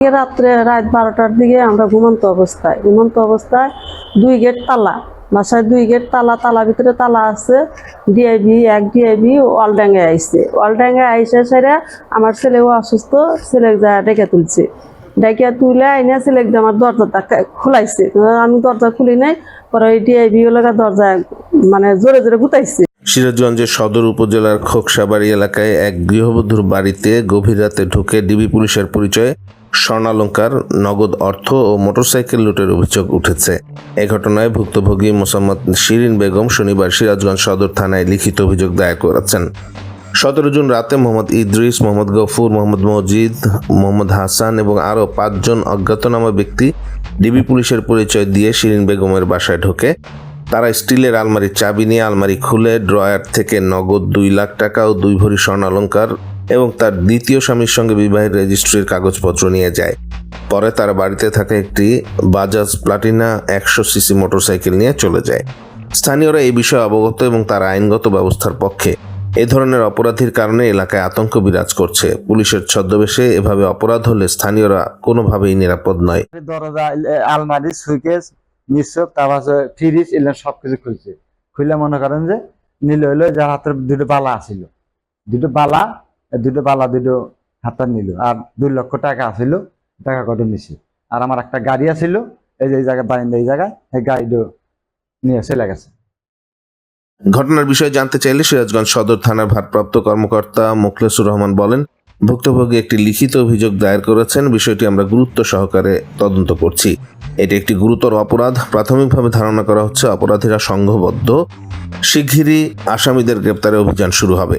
রাত্রে রাত বারোটার দিকে আমরা ঘুমন্ত অবস্থায়। ঘুমন্ত অবস্থায় দুই গেট তালা। বাসায় দুই গেট তালা তালা ভিতরে তালা আছে। ডিআইবি এক ডিআইবি ওয়ালডাঙ্গে আইসে ওয়ালডাঙ্গে আইসে সেরে আমার ছেলেও অসুস্থ ছেলে যা ডেকে তুলছে। ডেকে তুলে আইনে ছেলে আমার দরজাটা খোলাইছে। আমি দরজা খুলি নাই, পরে ওই ডিআইবি ওলাকা দরজা মানে জোরে জোরে গুতাইছে। সিরাজগঞ্জের সদর উপজেলার খোকসাবাড়ি এলাকায় এক গৃহবধূর বাড়িতে গভীর রাতে ঢুকে ডিবি পুলিশের পরিচয়ে স্বর্ণালঙ্কার, নগদ অর্থ ও মোটরসাইকেল লুটের অভিযোগ উঠেছে। এ ঘটনায় ভুক্তভোগী মোসাম্মদ শিরিন বেগম শনিবার সিরাজগঞ্জ সদর থানায় লিখিত অভিযোগ দায়ের করেছেন। সতেরো জুন রাতে মোহাম্মদ ইদ্রিস, মোহাম্মদ গফুর, মোহাম্মদ মজিদ, মোহাম্মদ হাসান এবং আরও পাঁচজন অজ্ঞাতনামা ব্যক্তি ডিবি পুলিশের পরিচয় দিয়ে শিরিন বেগমের বাসায় ঢোকে। তারা স্টিলের আলমারির চাবি নিয়ে আলমারি খুলে, ড্রয়ার থেকে নগদ দুই লাখ টাকা ও দুই ভরি স্বর্ণালঙ্কার এবং তার দ্বিতীয় স্বামীর সঙ্গে বিবাহের রেজিস্ট্রির কাগজপত্র নিয়ে যায়। পরে তার বাড়িতে থাকা একটি বাজাজ প্লাটিনা একশো সিসি মোটরসাইকেল নিয়ে চলে যায়। স্থানীয়রা এই বিষয়ে অবগত এবং তার আইনগত ব্যবস্থার পক্ষে এ ধরনের অপরাধীর কারণে এলাকায় আতঙ্ক বিরাজ করছে। পুলিশের ছদ্মবেশে এভাবে অপরাধ হলে স্থানীয়রা কোনোভাবেই নিরাপদ নয়। দরজা আলমারি, সুইকেস নিশ্চক তারপর ফ্রিজ, এগুলো সবকিছু খুলছে। খুলে মনে করেন যে নিল হইল যার হাতের দুটো বালা আছিল। দুটো বালা দুটো বালা দুটো হাতে নিল। আর দুই লক্ষ টাকা আছিল টাকা কত নিছে? আর আমার একটা গাড়ি আছিল এই যে এই জায়গায় বারিন্দা এই জায়গায় এই গাড়িটা নিয়ে চলে গেছে। ঘটনার বিষয়ে জানতে চাইলে সিরাজগঞ্জ সদর থানার ভারপ্রাপ্ত কর্মকর্তা মুখলেসুর রহমান বলেন ভুক্তভোগী একটি লিখিত অভিযোগ দায়ের করেছেন বিষয়টি আমরা গুরুত্ব সহকারে তদন্ত করছি। এটি একটি গুরুতর অপরাধ প্রাথমিকভাবে ধারণা করা হচ্ছে অপরাধীরা সংঘবদ্ধ। শিগগিরই আসামিদের গ্রেপ্তারে অভিযান শুরু হবে।